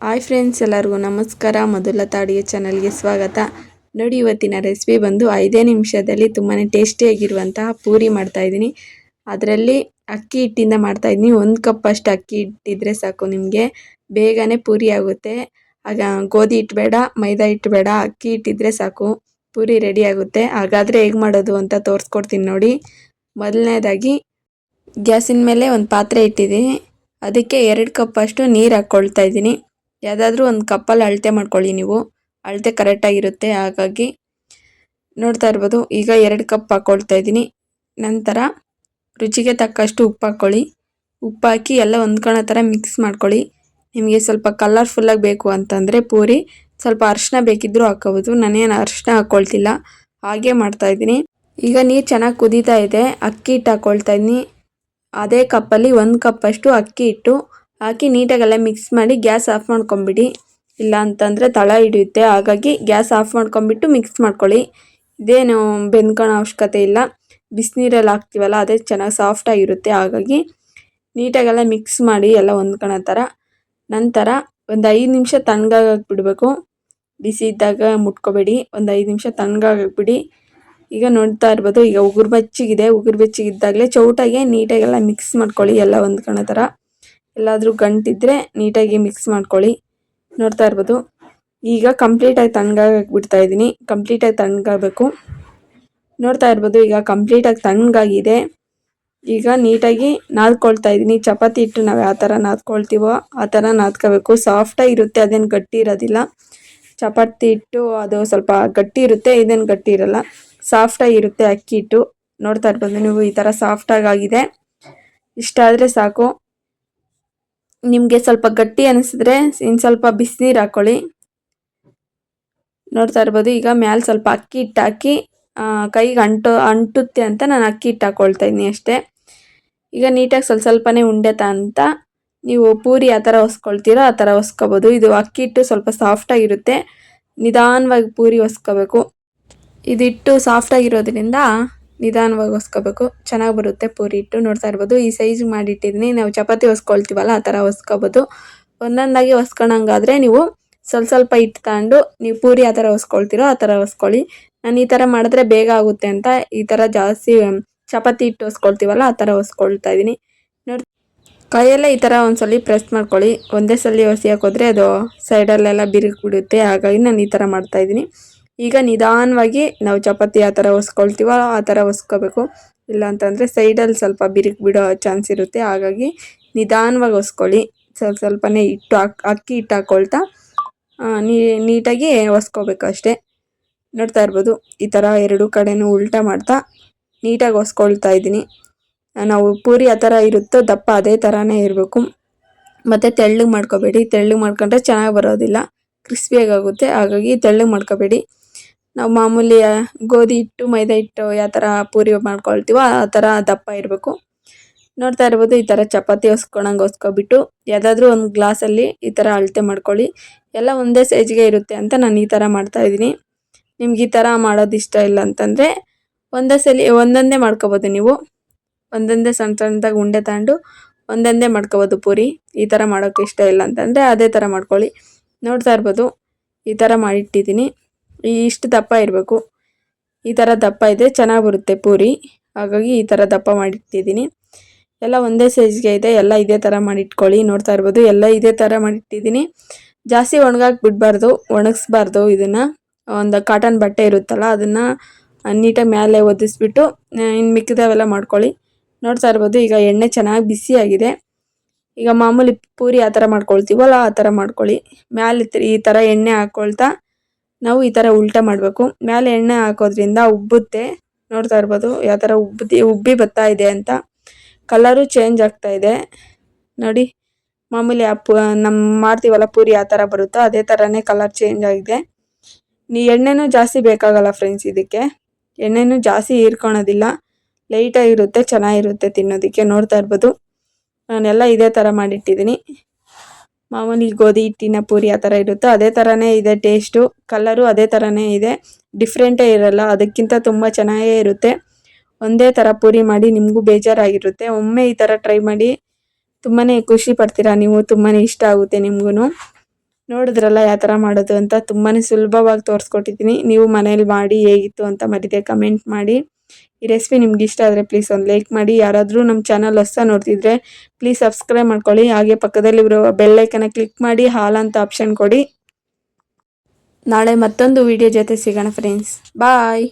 Hi friends ಎಲ್ಲರಿಗೂ ನಮಸ್ಕಾರ. ಮೊದಲ ತಾಡಿಗೆ ಚಾನಲ್ಗೆ ಸ್ವಾಗತ. ನೋಡಿ, ಇವತ್ತಿನ ರೆಸಿಪಿ ಬಂದು ಐದೇ ನಿಮಿಷದಲ್ಲಿ ತುಂಬಾ ಟೇಸ್ಟಿಯಾಗಿರುವಂತಹ ಪೂರಿ ಮಾಡ್ತಾಯಿದ್ದೀನಿ ಅದರಲ್ಲಿ ಅಕ್ಕಿ ಹಿಟ್ಟಿಂದ ಮಾಡ್ತಾಯಿದ್ದೀನಿ ಒಂದು ಕಪ್ ಅಷ್ಟು ಅಕ್ಕಿ ಹಿಟ್ಟಿದ್ರೆ ಸಾಕು ನಿಮಗೆ. ಬೇಗನೆ ಪೂರಿ ಆಗುತ್ತೆ. ಆಗ ಗೋಧಿ ಹಿಟ್ಟು ಮೈದಾ ಹಿಟ್ಟು ಬೇಡ ಅಕ್ಕಿ ಹಿಟ್ಟಿದ್ರೆ ಸಾಕು. ಪೂರಿ ರೆಡಿ ಆಗುತ್ತೆ. ಹಾಗಾದರೆ ಹೇಗೆ ಮಾಡೋದು ಅಂತ ತೋರಿಸ್ಕೊಡ್ತೀನಿ ನೋಡಿ. ಮೊದಲನೇದಾಗಿ ಗ್ಯಾಸಿನ ಮೇಲೆ ಒಂದು ಪಾತ್ರೆ ಇಟ್ಟಿದ್ದೀನಿ. ಅದಕ್ಕೆ ಎರಡು ಕಪ್ ಅಷ್ಟು ನೀರು ಹಾಕ್ಕೊಳ್ತಾ ಇದ್ದೀನಿ. ಯಾವುದಾದ್ರೂ ಒಂದು ಕಪ್ಪಲ್ಲಿ ಅಳತೆ ಮಾಡ್ಕೊಳ್ಳಿ ನೀವು. ಅಳತೆ ಕರೆಕ್ಟಾಗಿರುತ್ತೆ ಹಾಗಾಗಿ ನೋಡ್ತಾ ಇರ್ಬೋದು. ಈಗ ಎರಡು ಕಪ್ ಹಾಕ್ಕೊಳ್ತಾ ಇದ್ದೀನಿ. ನಂತರ ರುಚಿಗೆ ತಕ್ಕಷ್ಟು ಉಪ್ಪು ಹಾಕ್ಕೊಳ್ಳಿ. ಉಪ್ಪು ಹಾಕಿ ಎಲ್ಲ ಹೊಂದ್ಕೊಳ್ಳೋ ಥರ ಮಿಕ್ಸ್ ಮಾಡ್ಕೊಳ್ಳಿ. ನಿಮಗೆ ಸ್ವಲ್ಪ ಕಲರ್ಫುಲ್ಲಾಗಿ ಬೇಕು ಅಂತಂದರೆ ಪೂರಿ, ಸ್ವಲ್ಪ ಅರಿಶಿನ ಬೇಕಿದ್ದರೂ ಹಾಕ್ಕೋಬೋದು. ನಾನೇನು ಅರಿಶಿನ ಹಾಕ್ಕೊಳ್ತಿಲ್ಲ ಹಾಗೆ ಮಾಡ್ತಾಯಿದ್ದೀನಿ ಈಗ ನೀರು ಚೆನ್ನಾಗಿ ಕುದೀತಾ ಇದೆ. ಅಕ್ಕಿ ಹಿಟ್ಟು ಹಾಕ್ಕೊಳ್ತಾ ಇದ್ದೀನಿ. ಅದೇ ಕಪ್ಪಲ್ಲಿ ಒಂದು ಕಪ್ಪಷ್ಟು ಅಕ್ಕಿ ಹಿಟ್ಟು ಹಾಕಿ ನೀಟಾಗೆಲ್ಲ ಮಿಕ್ಸ್ ಮಾಡಿ ಗ್ಯಾಸ್ ಆಫ್ ಮಾಡ್ಕೊಂಬಿಡಿ. ಇಲ್ಲ ಅಂತಂದರೆ ತಳ ಹಿಡಿಯುತ್ತೆ. ಹಾಗಾಗಿ ಗ್ಯಾಸ್ ಆಫ್ ಮಾಡ್ಕೊಂಬಿಟ್ಟು ಮಿಕ್ಸ್ ಮಾಡ್ಕೊಳ್ಳಿ. ಇದೇನು ಬೆಂದ್ಕೊಳ್ಳೋ ಅವಶ್ಯಕತೆ ಇಲ್ಲ. ಬಿಸಿನೀರಲ್ಲಿ ಹಾಕ್ತೀವಲ್ಲ, ಅದೇ ಚೆನ್ನಾಗಿ ಸಾಫ್ಟಾಗಿರುತ್ತೆ ಹಾಗಾಗಿ ನೀಟಾಗೆಲ್ಲ ಮಿಕ್ಸ್ ಮಾಡಿ ಎಲ್ಲ ಹೊಂದ್ಕೊಳ್ಳೋ ಥರ. ನಂತರ ಒಂದು ಐದು ನಿಮಿಷ ತಣ್ಣಗಾಗಕ್ಕೆ ಬಿಡಬೇಕು. ಬಿಸಿ ಇದ್ದಾಗ ಮುಟ್ಕೋಬೇಡಿ. ಒಂದು ಐದು ನಿಮಿಷ ತಣ್ಣಗಾಗಕ್ಕೆ ಬಿಡಿ. ಈಗ ನೋಡ್ತಾ ಇರ್ಬೋದು, ಈಗ ಉಗುರು ಬೆಚ್ಚಿಗಿದೆ. ಉಗುರು ಬೆಚ್ಚಿಗಿದ್ದಾಗಲೇ ಚೌಟಾಗೆ ನೀಟಾಗೆಲ್ಲ ಮಿಕ್ಸ್ ಮಾಡ್ಕೊಳ್ಳಿ ಎಲ್ಲ ಹೊಂದ್ಕೊಳ್ಳೋ ಥರ. ಎಲ್ಲಾದರೂ ಗಂಟಿದ್ರೆ ನೀಟಾಗಿ ಮಿಕ್ಸ್ ಮಾಡ್ಕೊಳ್ಳಿ. ನೋಡ್ತಾ ಇರ್ಬೋದು. ಈಗ ಕಂಪ್ಲೀಟಾಗಿ ತಣ್ಣಗಾಗಕ್ಕೆ ಬಿಡ್ತಾ ಇದ್ದೀನಿ. ಕಂಪ್ಲೀಟಾಗಿ ತಣ್ಣಗಾಗಬೇಕು. ನೋಡ್ತಾ ಇರ್ಬೋದು, ಈಗ ಕಂಪ್ಲೀಟಾಗಿ ತಣ್ಣಗಾಗಿದೆ. ಈಗ ನೀಟಾಗಿ ನಾದ್ಕೊಳ್ತಾ ಇದ್ದೀನಿ. ಚಪಾತಿ ಹಿಟ್ಟು ನಾವು ಯಾವ ಥರ ನಾದ್ಕೊಳ್ತೀವೋ ಆ ಥರ ನಾದ್ಕೋಬೇಕು. ಸಾಫ್ಟಾಗಿ ಇರುತ್ತೆ, ಅದೇನು ಗಟ್ಟಿ ಇರೋದಿಲ್ಲ. ಚಪಾತಿ ಹಿಟ್ಟು ಅದು ಸ್ವಲ್ಪ ಗಟ್ಟಿ ಇರುತ್ತೆ, ಇದೇನು ಗಟ್ಟಿ ಇರಲ್ಲ. ಸಾಫ್ಟಾಗಿ ಇರುತ್ತೆ ಅಕ್ಕಿ ಹಿಟ್ಟು. ನೋಡ್ತಾ ಇರ್ಬೋದು ನೀವು ಈ ಥರ ಸಾಫ್ಟಾಗಿ ಆಗಿದೆ. ಇಷ್ಟ ಆದರೆ ಸಾಕು. ನಿಮಗೆ ಸ್ವಲ್ಪ ಗಟ್ಟಿ ಅನಿಸಿದ್ರೆ ಇನ್ನು ಸ್ವಲ್ಪ ಬಿಸಿನೀರು ಹಾಕ್ಕೊಳ್ಳಿ ನೋಡ್ತಾ ಇರ್ಬೋದು, ಈಗ ಮ್ಯಾಲೆ ಸ್ವಲ್ಪ ಅಕ್ಕಿ ಹಿಟ್ಟು ಹಾಕಿ ಕೈಗೆ ಅಂಟು, ಅಂಟುತ್ತೆ ಅಂತ ನಾನು ಅಕ್ಕಿ ಹಿಟ್ಟು ಹಾಕ್ಕೊಳ್ತಾ ಇದ್ದೀನಿ ಅಷ್ಟೇ. ಈಗ ನೀಟಾಗಿ ಸ್ವಲ್ಪ ಸ್ವಲ್ಪನೇ ಉಂಡೆ ಅಂತ ನೀವು ಪೂರಿ ಆ ಥರ ಹೊಸ್ಕೊಳ್ತೀರೋ ಆ ಥರ ಹೊಸ್ಕೋಬೋದು. ಇದು ಅಕ್ಕಿ ಹಿಟ್ಟು ಸ್ವಲ್ಪ ಸಾಫ್ಟಾಗಿರುತ್ತೆ ನಿಧಾನವಾಗಿ ಪೂರಿ ಹೊಸ್ಕೋಬೇಕು. ಇದಿಟ್ಟು ಸಾಫ್ಟಾಗಿರೋದ್ರಿಂದ ನಿಧಾನವಾಗಿ ಹೊಸ್ಕೋಬೇಕು. ಚೆನ್ನಾಗಿ ಬರುತ್ತೆ ಪೂರಿ ಹಿಟ್ಟು. ನೋಡ್ತಾ ಇರ್ಬೋದು, ಈ ಸೈಜ್ ಮಾಡಿಟ್ಟಿದ್ದೀನಿ ನಾವು ಚಪಾತಿ ಹೊಸ್ಕೊಳ್ತೀವಲ್ಲ, ಆ ಥರ ಹೊಸ್ಕೋಬೋದು. ಒಂದೊಂದಾಗಿ ಹೊಸ್ಕೊಳಂಗಾದ್ರೆ ನೀವು ಸ್ವಲ್ಪ ಸ್ವಲ್ಪ ಹಿಟ್ಟು ತಗೊಂಡು ನೀವು ಪೂರಿ ಆ ಥರ ಹೊಸ್ಕೊಳ್ತೀರೋ ಆ ಥರ ಹೊಸ್ಕೊಳ್ಳಿ ನಾನು ಈ ಥರ ಮಾಡಿದ್ರೆ ಬೇಗ ಆಗುತ್ತೆ ಅಂತ ಈ ಥರ ಜಾಸ್ತಿ ಚಪಾತಿ ಹಿಟ್ಟು ಹೊಸ್ಕೊಳ್ತೀವಲ್ಲ, ಆ ಥರ ಹೊಸ್ಕೊಳ್ತಾ ಇದ್ದೀನಿ. ನೋಡಿ ಕೈಯಲ್ಲೇ ಈ ಥರ ಒಂದ್ಸಲಿ ಪ್ರೆಸ್ ಮಾಡ್ಕೊಳ್ಳಿ. ಒಂದೇ ಸಲ ಹೊಸಿ ಹಾಕೋದ್ರೆ ಅದು ಸೈಡಲ್ಲೆಲ್ಲ ಬಿರುಕು ಬಿಡುತ್ತೆ. ಹಾಗಾಗಿ ನಾನು ಈ ಥರ ಮಾಡ್ತಾಯಿದ್ದೀನಿ ಈಗ ನಿಧಾನವಾಗಿ ನಾವು ಚಪಾತಿ ಆ ಥರ ಹೊಸ್ಕೊಳ್ತೀವೋ ಆ ಥರ ಹೊಸ್ಕೋಬೇಕು ಇಲ್ಲ ಅಂತಂದರೆ ಸೈಡಲ್ಲಿ ಸ್ವಲ್ಪ ಬಿರುಕು ಬಿಡೋ ಚಾನ್ಸ್ ಇರುತ್ತೆ. ಹಾಗಾಗಿ ನಿಧಾನವಾಗಿ ಹೊಸ್ಕೊಳ್ಳಿ ಸ್ವಲ್ಪ ಸ್ವಲ್ಪನೇ ಹಿಟ್ಟು ಅಕ್ಕಿ ಹಿಟ್ಟು ಹಾಕ್ಕೊಳ್ತಾ ನೀಟಾಗಿ ಹೊಸ್ಕೋಬೇಕು ಅಷ್ಟೇ. ನೋಡ್ತಾ ಇರ್ಬೋದು, ಈ ಥರ ಎರಡು ಕಡೆನೂ ಉಲ್ಟಾ ಮಾಡ್ತಾ ನೀಟಾಗಿ ಹೊಸ್ಕೊಳ್ತಾ ಇದ್ದೀನಿ. ನಾವು ಪೂರಿ ಆ ಥರ ಇರುತ್ತೋ ದಪ್ಪ ಅದೇ ಥರನೇ ಇರಬೇಕು. ಮತ್ತು ತೆಳ್ಳಗೆ ಮಾಡ್ಕೋಬೇಡಿ. ತೆಳ್ಳಗೆ ಮಾಡ್ಕೊಂಡ್ರೆ ಚೆನ್ನಾಗಿ ಬರೋದಿಲ್ಲ. ಕ್ರಿಸ್ಪಿಯಾಗಿ ಆಗುತ್ತೆ. ಹಾಗಾಗಿ ತೆಳ್ಳಗೆ ಮಾಡ್ಕೋಬೇಡಿ. ನಾವು ಮಾಮೂಲಿ ಗೋಧಿ ಹಿಟ್ಟು, ಮೈದಾ ಹಿಟ್ಟು ಯಾವ ಥರ ಪೂರಿ ಮಾಡ್ಕೊಳ್ತೀವೋ ಆ ಥರ ದಪ್ಪ ಇರಬೇಕು. ನೋಡ್ತಾ ಇರ್ಬೋದು, ಈ ಥರ ಚಪಾತಿ ಹೊಸ್ಕೊಳಂಗೆ ಹೊಸ್ಕೊಬಿಟ್ಟು ಯಾವುದಾದ್ರೂ ಒಂದು ಗ್ಲಾಸಲ್ಲಿ ಈ ಥರ ಅಳತೆ ಮಾಡ್ಕೊಳ್ಳಿ. ಎಲ್ಲ ಒಂದೇ ಸೈಜ್ಗೆ ಇರುತ್ತೆ ಅಂತ ನಾನು ಈ ಥರ ಮಾಡ್ತಾಯಿದ್ದೀನಿ ನಿಮ್ಗೆ ಈ ಥರ ಮಾಡೋದು ಇಷ್ಟ ಇಲ್ಲ ಅಂತಂದರೆ ಒಂದೇ ಸಲ, ಒಂದೊಂದೇ ಮಾಡ್ಕೋಬೋದು ನೀವು. ಒಂದೊಂದೇ ಸಣ್ಣ ಸಣ್ಣದಾಗಿ ಉಂಡೆ ತಗೊಂಡು ಒಂದೊಂದೇ ಮಾಡ್ಕೋಬೋದು ಪೂರಿ. ಈ ಥರ ಮಾಡೋಕ್ಕೆ ಇಷ್ಟ ಇಲ್ಲ ಅಂತಂದರೆ ಅದೇ ಥರ ಮಾಡ್ಕೊಳ್ಳಿ. ನೋಡ್ತಾ ಇರ್ಬೋದು, ಈ ಥರ ಮಾಡಿಟ್ಟಿದ್ದೀನಿ. ಇಷ್ಟು ದಪ್ಪ ಇರಬೇಕು. ಈ ಥರ ದಪ್ಪ ಇದೆ, ಚೆನ್ನಾಗಿ ಬರುತ್ತೆ ಪೂರಿ. ಹಾಗಾಗಿ ಈ ಥರ ದಪ್ಪ ಮಾಡಿಟ್ಟಿದ್ದೀನಿ. ಎಲ್ಲ ಒಂದೇ ಸೈಜ್ಗೆ ಇದೆ, ಎಲ್ಲ ಇದೇ ಥರ ಮಾಡಿಟ್ಕೊಳ್ಳಿ. ನೋಡ್ತಾ ಇರ್ಬೋದು, ಎಲ್ಲ ಇದೇ ಥರ ಮಾಡಿಟ್ಟಿದ್ದೀನಿ. ಜಾಸ್ತಿ ಒಣಗಾಕಿ ಬಿಡಬಾರ್ದು ಒಣಗಿಸ್ಬಾರ್ದು ಇದನ್ನು. ಒಂದು ಕಾಟನ್ ಬಟ್ಟೆ ಇರುತ್ತಲ್ಲ, ಅದನ್ನು ನೀಟಾಗಿ ಮೇಲೆ ಒದಿಸ್ಬಿಟ್ಟು ಇನ್ನು ಮಿಕ್ಕಿದವೆಲ್ಲ ಮಾಡ್ಕೊಳ್ಳಿ. ನೋಡ್ತಾ ಇರ್ಬೋದು, ಈಗ ಎಣ್ಣೆ ಚೆನ್ನಾಗಿ ಬಿಸಿಯಾಗಿದೆ ಈಗ ಮಾಮೂಲಿ ಪೂರಿ ಆ ಥರ ಮಾಡ್ಕೊಳ್ತೀವಲ್ಲ, ಆ ಥರ ಮಾಡ್ಕೊಳ್ಳಿ. ಮ್ಯಾಲೆ ಈ ಥರ ಎಣ್ಣೆ ಹಾಕ್ಕೊಳ್ತಾ ನಾವು ಈ ಥರ ಉಲ್ಟಾ ಮಾಡಬೇಕು. ಮೇಲೆ ಎಣ್ಣೆ ಹಾಕೋದ್ರಿಂದ ಉಬ್ಬುತ್ತೆ. ನೋಡ್ತಾ ಇರ್ಬೋದು ಯಾವ ಥರ ಉಬ್ಬಿ ಉಬ್ಬಿ ಬರ್ತಾ ಇದೆ ಅಂತ. ಕಲರು ಚೇಂಜ್ ಆಗ್ತಾ ಇದೆ. ನೋಡಿ, ಮಾಮೂಲಿ ಆ ಪು ನಮ್ಮ ಮಾಡ್ತೀವಲ್ಲ ಪೂರಿ ಆ ಥರ ಬರುತ್ತೋ ಅದೇ ಥರನೇ ಕಲರ್ ಚೇಂಜ್ ಆಗಿದೆ. ನೀ ಎಣ್ಣೆನೂ ಜಾಸ್ತಿ ಬೇಕಾಗಲ್ಲ ಫ್ರೆಂಡ್ಸ್ ಇದಕ್ಕೆ. ಎಣ್ಣೆನೂ ಜಾಸ್ತಿ ಹೀರ್ಕೊಳೋದಿಲ್ಲ. ಲೈಟಾಗಿರುತ್ತೆ ಚೆನ್ನಾಗಿರುತ್ತೆ ತಿನ್ನೋದಕ್ಕೆ. ನೋಡ್ತಾ ಇರ್ಬೋದು. ನಾನೆಲ್ಲ ಇದೇ ಥರ ಮಾಡಿಟ್ಟಿದ್ದೀನಿ. ಮಾಮೂಲಿ ಗೋಧಿ, ಹಿಟ್ಟಿನ ಪೂರಿ ಆ ಥರ ಇರುತ್ತೋ ಅದೇ ಥರನೇ ಇದೆ ಟೇಸ್ಟು. ಕಲರು ಅದೇ ಥರನೇ ಇದೆ. ಡಿಫ್ರೆಂಟೇ ಇರಲ್ಲ. ಅದಕ್ಕಿಂತ ತುಂಬ ಚೆನ್ನಾಗೇ ಇರುತ್ತೆ. ಒಂದೇ ಥರ ಪೂರಿ ಮಾಡಿ ನಿಮಗೂ ಬೇಜಾರಾಗಿರುತ್ತೆ. ಒಮ್ಮೆ ಈ ಥರ ಟ್ರೈ ಮಾಡಿ ತುಂಬಾ ಖುಷಿ ಪಡ್ತೀರಾ ನೀವು? ತುಂಬಾ ಇಷ್ಟ ಆಗುತ್ತೆ ನಿಮಗೂ ನೋಡಿದ್ರಲ್ಲ ಯಾವ ಥರ ಮಾಡೋದು ಅಂತ. ತುಂಬಾ ಸುಲಭವಾಗಿ ತೋರಿಸ್ಕೊಟ್ಟಿದ್ದೀನಿ. ನೀವು ಮನೇಲಿ ಮಾಡಿ ಹೇಗಿತ್ತು ಅಂತ ಮರಿದೆ ಕಮೆಂಟ್ ಮಾಡಿ. ಈ ರೆಸಿಪಿ ನಿಮ್ಗೆ ಇಷ್ಟ ಆದರೆ ಪ್ಲೀಸ್ ಒಂದು ಲೈಕ್ ಮಾಡಿ. ಯಾರಾದರೂ ನಮ್ಮ ಚಾನಲ್ ಹೊಸ ನೋಡ್ತಿದ್ರೆ ಪ್ಲೀಸ್ ಸಬ್ಸ್ಕ್ರೈಬ್ ಮಾಡ್ಕೊಳ್ಳಿ. ಹಾಗೆ ಪಕ್ಕದಲ್ಲಿ ಪಕ್ಕದಲ್ಲಿರೋ ಬೆಲ್ಲೈಕನ್ನ ಕ್ಲಿಕ್ ಮಾಡಿ, ಹಾಲ್ ಅಂತ ಆಪ್ಷನ್ ಕೊಡಿ. ನಾಳೆ ಮತ್ತೊಂದು ವಿಡಿಯೋ ಜೊತೆ ಸಿಗೋಣ ಫ್ರೆಂಡ್ಸ್ ಬಾಯ್